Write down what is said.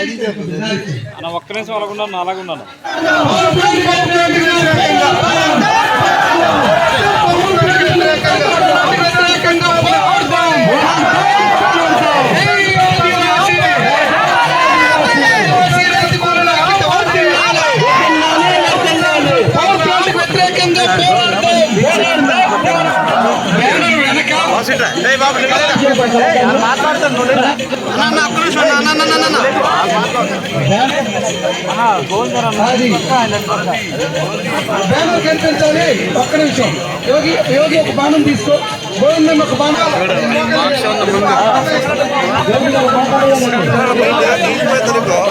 అన్న ఒక్క నిమిషం అలాగున్నాను అలాగున్నాను బ్యానర్ కనిపించాలి ఒక్క నిమిషం యోగి యోగి ఒక బాణం తీసుకో గోవిందం ఒక బాణం పవర్